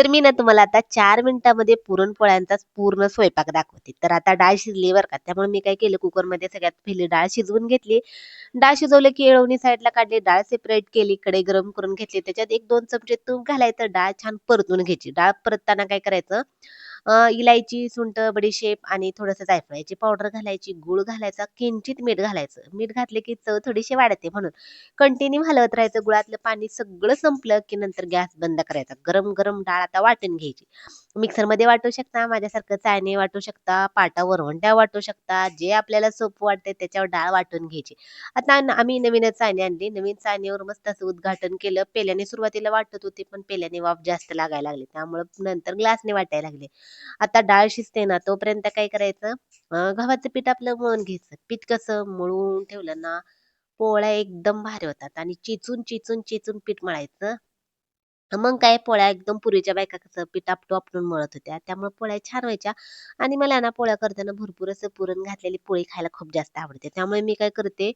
तर मी ना तुम्हाला आता चार मिनिटामध्ये पुरणपोळ्यांचाच पूर्ण स्वयंपाक दाखवते. तर आता डाळ शिजली बरं का. त्यामुळे मी काय केलं कुकरमध्ये सगळ्यात पहिली डाळ शिजवून घेतली. डाळ शिजवलं की येळवणी साईडला काढली डाळ सेपरेट केली कडे गरम करून घेतली. त्याच्यात एक दोन चमचे तूप घालायचं डाळ छान परतून घ्यायची. डाळ परतताना काय करायचं इलायची सुंट बडीशेप आणि थोडंसं जायफळाची पावडर घालायची गूळ घालायचा किंचित मीठ घालायचं. मीठ घातले की चव थोडीशी वाढते म्हणून. कंटिन्यू हलवत राहायचं गुळातलं पाणी सगळं संपलं की नंतर गॅस बंद करायचा. गरम गरम डाळ आता वाटून घ्यायची. मिक्सरमध्ये वाटू शकता माझ्यासारखं चायने वाटू शकता पाटा वरवंट्या वाटू शकता जे आपल्याला सोपं वाटते त्याच्यावर डाळ वाटून घ्यायची. आता आम्ही नवीनच चायने आणली. नवीन चायनेवर मस्त असं उद्घाटन केलं. पेल्याने सुरुवातीला वाटत होती पण पेल्याने वाफ जास्त लागायला लागली. त्यामुळे नंतर ग्लासने वाटायला लागले. आता डाळ शिजते ना तोपर्यंत काय करायचं? गव्हाचं पीठ आपलं मळून घ्यायचं. पीठ कसं मळून ठेवलं ना पोळ्या एकदम भारी होतात आणि चिचून चिचून चिचून पीठ मळायचं. मग काय पोळ्या एकदम पूर्वीच्या बायका कसं पीठ आपटू आपटून मळत होत्या. त्यामुळे पोळ्या छान व्हायच्या. आणि मला ना पोळ्या करताना भरपूर असं पुरण घातलेली पोळी खायला खूप जास्त आवडते. त्यामुळे मी काय करते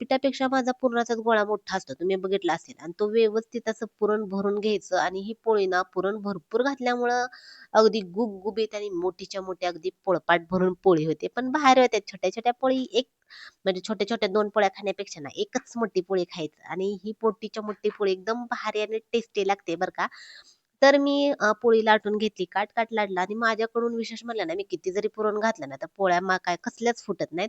पिठापेक्षा माझा पुरणाचाच गोळा मोठा असतो. तुम्ही बघितला असेल. आणि तो व्यवस्थित असं पुरण भरून घ्यायचं. आणि ही पोळी ना पुरण भरपूर घातल्यामुळं अगदी गुबगुबीत आणि मोठीच्या मोठी अगदी पोळपाट भरून पोळी होते. पण बाहेर होत्या छोट्या छोट्या पोळी. एक म्हणजे छोट्या छोट्या दोन पोळ्या खाण्यापेक्षा ना एकच मोठी पोळी खायचं. आणि ही पोटीच्या मोठी पोळी एकदम भारी आणि टेस्टी लागते बरं का. तर मी पोळी लाटून घेतली काट काट लाटला आणि माझ्याकडून विशेष म्हणलं ना मी किती जरी पुरण घातलं ना तर पोळ्या मा काय कसल्याच फुटत नाहीत.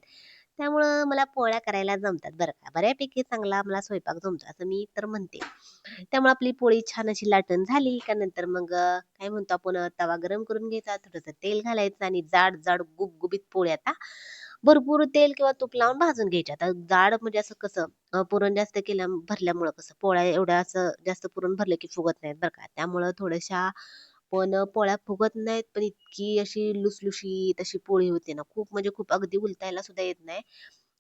त्यामुळं मला पोळ्या करायला जमतात बरं का. बऱ्यापैकी चांगला मला स्वयंपाक जमतो असं मी तर म्हणते. त्यामुळे आपली पोळी छान अशी लाटून झाली का नंतर मग काय म्हणतो आपण तवा गरम करून घ्यायचा थोडंसं तेल घालायचं आणि जाड जाड गुबगुबीत पोळ्या आता भरपूर तेल किंवा तूप लावून भाजून घ्यायचे. आता जाड म्हणजे असं कसं पुरण जास्त केल्या भरल्यामुळं कसं पोळ्या एवढ्या असं जास्त पुरण भरलं की फुगत नाहीत बरं का. त्यामुळं थोड्याशा पण पोळ्या फुगत नाहीत पण इतकी अशी लुसलुशीत अशी पोळी होते ना खूप म्हणजे खूप अगदी उलटायला सुद्धा येत नाही.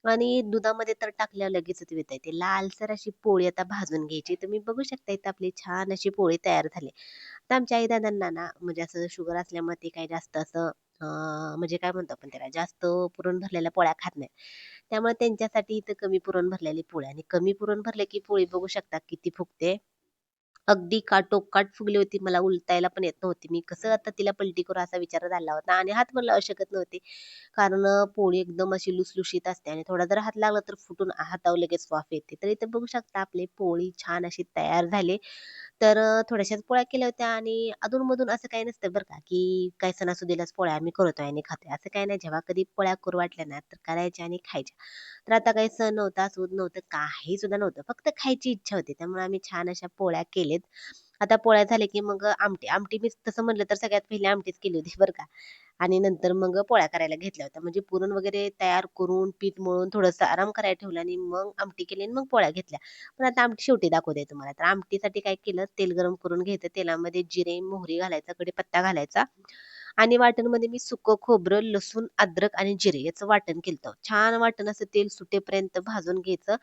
आणि दुधामध्ये तर टाकल्यावर लगेचच विता येते लालसर अशी पोळी आता भाजून घ्यायची. तुम्ही बघू शकता इथं आपली छान अशी पोळी तयार झाली. तर आमच्या आई दादांना ना म्हणजे असं शुगर असल्यामुळे ते काही जास्त असं म्हणजे काय म्हणतो आपण त्याला जास्त पुरण भरलेल्या पोळ्या खात नाही त्यामुळे त्यांच्यासाठी इथं कमी पुरण भरलेली पोळी. आणि कमी पुरण भरले की पोळी बघू शकता किती फुगते. अगदी काटोकाट फुगली होती मला उलटायला पण येत नव्हती. मी कसं आता तिला पलटी करू असा विचार झाला होता आणि हात पण लावू शकत नव्हते. कारण पोळी एकदम अशी लुसलुशीत असते आणि थोडा जर हात लागला तर फुटून हातावर लगेच वाफ येते. तर इथं बघू शकता आपली पोळी छान अशी तयार झाली. तर थोड्याशाच पोळ्या केल्या होत्या आणि अधूनमधून असं काही नसतं बरं का की काय सणासुदीलाच पोळ्या आम्ही करतोय आणि खातोय. असं काही नाही जेव्हा कधी पोळ्या करू वाटल्या ना तर करायच्या आणि खायच्या. तर आता काही सण नव्हता सूद नव्हतं काही सुद्धा नव्हतं फक्त खायची इच्छा होती. त्यामुळे आम्ही छान अशा पोळ्या केलेत. आता पोळ्या झाल्या की मग आमटी आमटी मी तसं म्हणलं तर सगळ्यात पहिली आमटीच केली होती बरं का. आणि नंतर मग पोळ्या करायला घेतल्या होत्या. म्हणजे पुरण वगैरे तयार करून पीठ मळून थोडंसं आराम करायला ठेवलं आणि मग आमटी केली आणि मग पोळ्या घेतल्या. पण आता आमटी शेवटी दाखवते तुम्हाला. तर आमटीसाठी काय केलं तेल गरम करून घ्यायचं. तेलामध्ये जिरे मोहरी घालायचा कढीपत्ता घालायचा. आणि वाटणमध्ये मी सुकं खोबरं लसूण अद्रक आणि जिरे याचं वाटण केलं छान वाटण असं तेल सुटेपर्यंत भाजून घ्यायचं.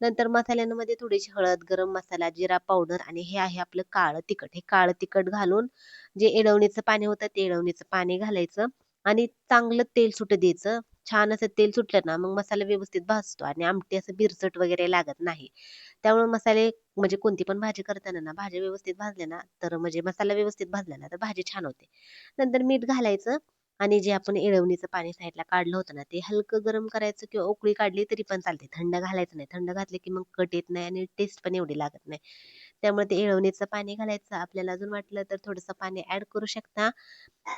नंतर मसाल्यांमध्ये थोडीशी हळद गरम मसाला जिरा पावडर आणि हे आहे आपलं काळं तिखट. हे काळं तिखट घालून जे एडवणीचं पाणी होतं ते एडवणीचं पाणी घालायचं. आणि चांगलं तेल सुट द्यायचं. छान असं तेल सुटलं ना मग मसाला व्यवस्थित भाजतो आणि आमटी असं बिरसट वगैरे लागत नाही. त्यामुळे मसाले म्हणजे कोणती पण भाजी करताना ना भाजी व्यवस्थित भाजले ना तर म्हणजे मसाला व्यवस्थित भाजला ना तर भाजी छान होते. नंतर मीठ घालायचं. आणि जे आपण एळवणीचं पाणी साईडला काढलं होतं ना ते हलकं गरम करायचं किंवा उकळी काढली तरी पण चालते. थंड घालायचं नाही. थंड घातले की मग कट येत नाही आणि टेस्ट पण एवढी लागत नाही. त्यामुळे ते इळवणीचं पाणी घालायचं. आपल्याला अजून वाटलं तर थोडंसं पाणी ऍड करू शकता.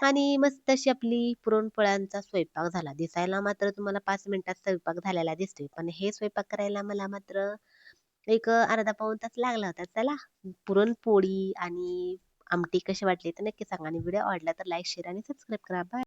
आणि मस्त अशी आपली पुरणपोळ्यांचा स्वयंपाक झाला. दिसायला मात्र तुम्हाला पाच मिनिटात स्वयंपाक झालेला दिसतोय. पण हे स्वयंपाक करायला मला मात्र एक अर्धा पाऊण तास लागला होता. चला पुरणपोळी आणि आमटी कशी वाटली तर नक्की सांगा. आणि व्हिडिओ आवडला तर लाईक शेअर आणि सबस्क्राईब करा. बाय.